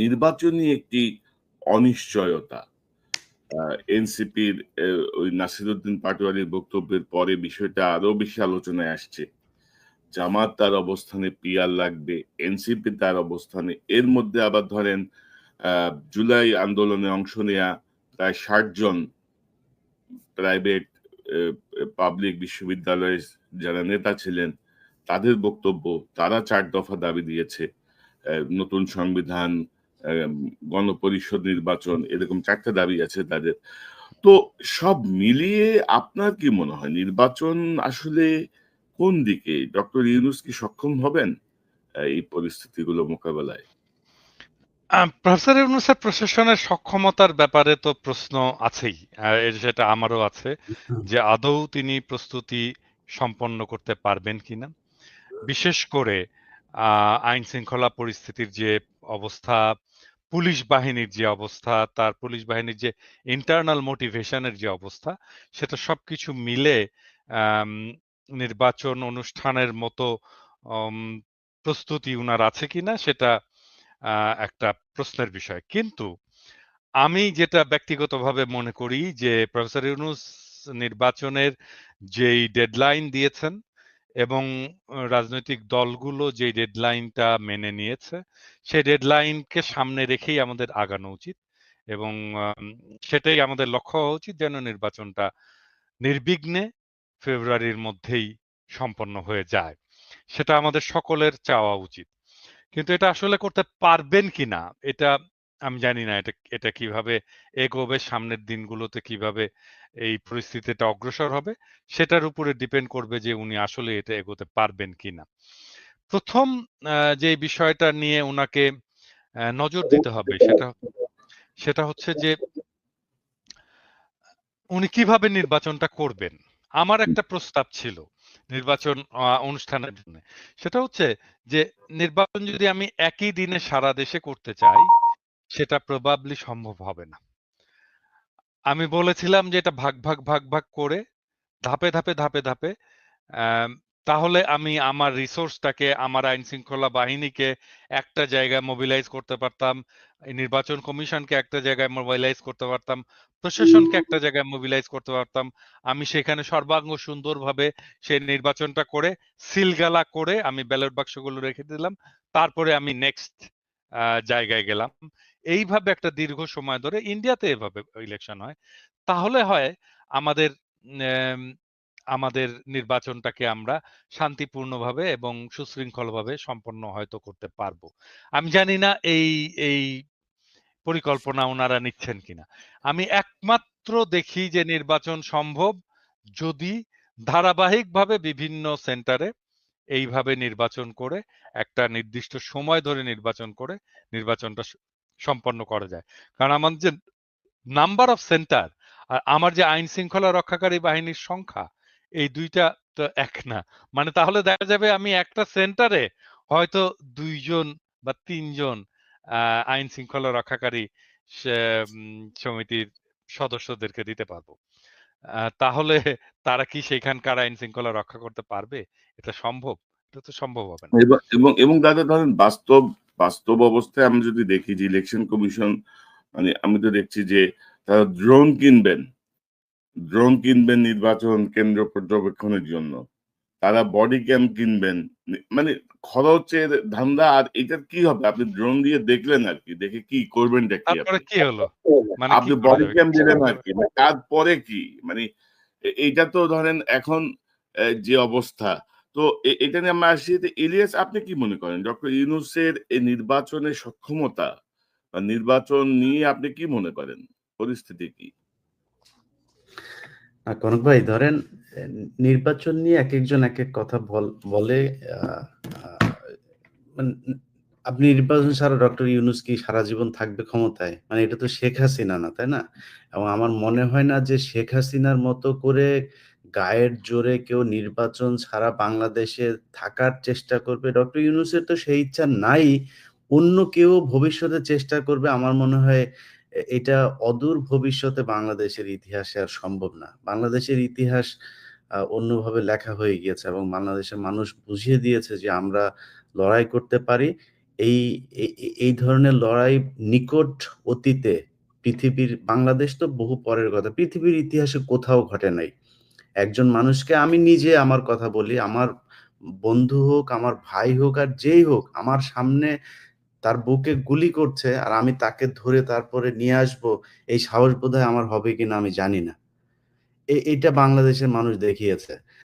নির্বাচনী একটি অনিশ্চয়তা। এনসিপির ওই নাসিরুদ্দিন পাটোয়ারির বক্তব্যের পরে বিষয়টা আরও বেশি আলোচনায় আসছে। জামাত তার অবস্থানে পিয়ার লাগবে, এনসিপি তার অবস্থানে। এর মধ্যে আবার ধরেন জুলাই আন্দোলনে অংশ নেয়া প্রায় ষাট জন প্রাইভেট পাবলিক বিশ্ববিদ্যালয়ের যারা নেতা ছিলেন, তাদের বক্তব্য, তারা চার দফা দাবি দিয়েছে। নতুন সংবিধান গণপরিষদ নির্বাচন এরকম চারটা দাবি আছে তাদের। তো সব মিলিয়ে আপনার কি মনে হয় নির্বাচন আসলে কোন দিকে? ডক্টর ইউনুস কি সক্ষম হবেন এই পরিস্থিতিগুলো মোকাবেলায়? প্রফেসর ইউনুসের প্রশাসনের সক্ষমতার ব্যাপারে তো প্রশ্ন আছেই। সেটা আমারও আছে যে আদৌ তিনি প্রস্তুতি সম্পন্ন করতে পারবেন কিনা। বিশেষ করে আইন শৃঙ্খলা পরিস্থিতির যে অবস্থা পুলিশ বাহিনীর যে অবস্থা, তার পুলিশ বাহিনীর যে ইন্টারনাল মোটিভেশনের যে অবস্থা, সেটা সবকিছু মিলে নির্বাচন অনুষ্ঠানের মতো প্রস্তুতি উনার আছে কিনা সেটা একটা প্রশ্নের বিষয়। কিন্তু আমি যেটা ব্যক্তিগতভাবে মনে করি যে, প্রফেসর ইউনুস নির্বাচনের যেই ডেডলাইন দিয়েছেন এবং রাজনৈতিক দলগুলো যে ডেডলাইনটা মেনে নিয়েছে সেই ডেডলাইনকে সামনে রেখেই আমাদের আগানো উচিত এবং সেটাই আমাদের লক্ষ্য হওয়া উচিত যেন নির্বাচনটা নির্বিঘ্নে ফেব্রুয়ারির মধ্যেই সম্পন্ন হয়ে যায়। সেটা আমাদের সকলের চাওয়া উচিত। কিন্তু এটা আসলে করতে পারবেন কিনা, এটা আমি জানি না এটা এটা কীভাবে এগোবে সামনের দিনগুলোতে কীভাবে এই পরিস্থিতিটা অগ্রসর হবে সেটার উপরে ডিপেন্ড করবে যে উনি আসলে এটা এগোতে পারবেন কিনা। প্রথম যে বিষয়টা নিয়ে উনাকে নজর দিতে হবে সেটা সেটা হচ্ছে যে উনি কীভাবে নির্বাচনটা করবেন। আমার একটা প্রস্তাব ছিল নির্বাচন অনুষ্ঠানের জন্য। সেটা হচ্ছে যে নির্বাচন যদি আমি একই দিনে সারা দেশে করতে চাই সেটা প্রবাবলি সম্ভব হবে না। আমি বলেছিলাম যে এটা ভাগ ভাগ ভাগ ভাগ করে ধাপে ধাপে ধাপে ধাপে তাহলে আমি আমার রিসোর্সটাকে আমার আইন শৃঙ্খলা বাহিনীকে একটা জায়গায় মোবিলাইজ করতে পারতাম, নির্বাচন কমিশনকে একটা জায়গায় মোবিলাইজ করতে পারতাম, প্রশাসনকে একটা জায়গায় মোবিলাইজ করতে পারতাম, আমি সেখানে সর্বাঙ্গ সুন্দরভাবে সেই নির্বাচনটা করে, সিলগালা করে আমি ব্যালট বাক্সগুলো রেখে দিলাম, তারপরে আমি নেক্সট জায়গায় গেলাম। এইভাবে একটা দীর্ঘ সময় ধরে ইন্ডিয়াতে এভাবে ইলেকশন হয়। তাহলে হয় আমাদের আমাদের নির্বাচনটাকে আমরা শান্তিপূর্ণভাবে এবং সুশৃঙ্খলভাবে সম্পন্ন হয়তো করতে পারব। আমি জানি না এই এই পরিকল্পনা ওনারা নিচ্ছেন কিনা। আমি একমাত্র দেখি যে নির্বাচন সম্ভব যদি ধারাবাহিকভাবে বিভিন্ন সেন্টারে এইভাবে নির্বাচন করে, একটা নির্দিষ্ট সময় ধরে নির্বাচন করে, নির্বাচনটা সম্পন্ন করা যায়। কারণ আমার যে নাম্বার অফ সেন্টার আর আমার যে আইন শৃঙ্খলা রক্ষাকারী বাহিনীর সংখ্যা, এই দুইটা তো এক না। মানে তাহলে দেখা যাবে আমি একটা সেন্টারে হয়তো দুইজন বা তিনজন আইন শৃঙ্খলা রক্ষাকারী সমিতির সদস্যদেরকে দিতে পারব। তাহলে তারা কি সেখানকার আইন শৃঙ্খলা রক্ষা করতে পারবে? এটা সম্ভব? এটা তো সম্ভব হবে না। এবং এবং দাদা ধরেন বাস্তব বাস্তব অবস্থায় আমি যদি দেখি যে ইলেকশন কমিশন মানে আমি তো দেখছি যে তারা ড্রোন কিনবেন। ড্রোন কিনবেন নির্বাচন কেন্দ্র পর্যবেক্ষণের জন্য। তারা বডি ক্যাম কিনবেন। মানে খরচের ধান্দা আর এটার কি হবে? আপনি ড্রোন দিয়ে দেখলেন আর কি দেখে কি করবেন কি হলো? মানে আপনি বডি ক্যাম দিলেন আর কি মানে তারপরে কি? মানে এইটা তো ধরেন এখন যে অবস্থা তো এটা নিয়ে আমরা আসি ইলিয়াস, আপনি কি মনে করেন? ডক্টর ইউনুসের এই নির্বাচনের সক্ষমতা নির্বাচন নিয়ে আপনি কি মনে করেন? পরিস্থিতি কি? কনক ভাই, ধরেন নির্বাচন নিয়ে এক একজন এক এক কথা বলে মানে আপনি নির্বাচন ছাড়া ডক্টর ইউনুস কি সারা জীবন থাকবে ক্ষমতায়? মানে এটা তো শেখ হাসিনা না, তাই না? এবং আমার মনে হয় না যে শেখ হাসিনার মতো করে গায়ের জোরে কেউ নির্বাচন ছাড়া বাংলাদেশে থাকার চেষ্টা করবে। ডক্টর ইউনুসের তো সেই ইচ্ছা নাই। অন্য কেউ ভবিষ্যতে চেষ্টা করবে। আমার মনে হয় এটা অদূর ভবিষ্যতে বাংলাদেশের ইতিহাসে আর সম্ভব না। বাংলাদেশের ইতিহাস অন্যভাবে লেখা হয়ে গিয়েছে এবং বাংলাদেশের মানুষ বুঝিয়ে দিয়েছে যে আমরা লড়াই করতে পারি। এই এই ধরনের লড়াই নিকট অতীতে পৃথিবীর, বাংলাদেশ তো বহু পরের কথা। পৃথিবীর ইতিহাসে কোথাও ঘটে নাই। একজন মানুষকে আমি নিজে আমার কথা বলি, আমার বন্ধু হোক, আমার ভাই হোক আর যেই হোক, আমার সামনে তার বুকে গুলি করছে আর আমি তাকে ধরে তারপরে নিয়ে আসব এই সাহস বোধহয় আমার হবে কিনা আমি জানি না। এ এইটা বাংলাদেশের মানুষ দেখিয়েছে।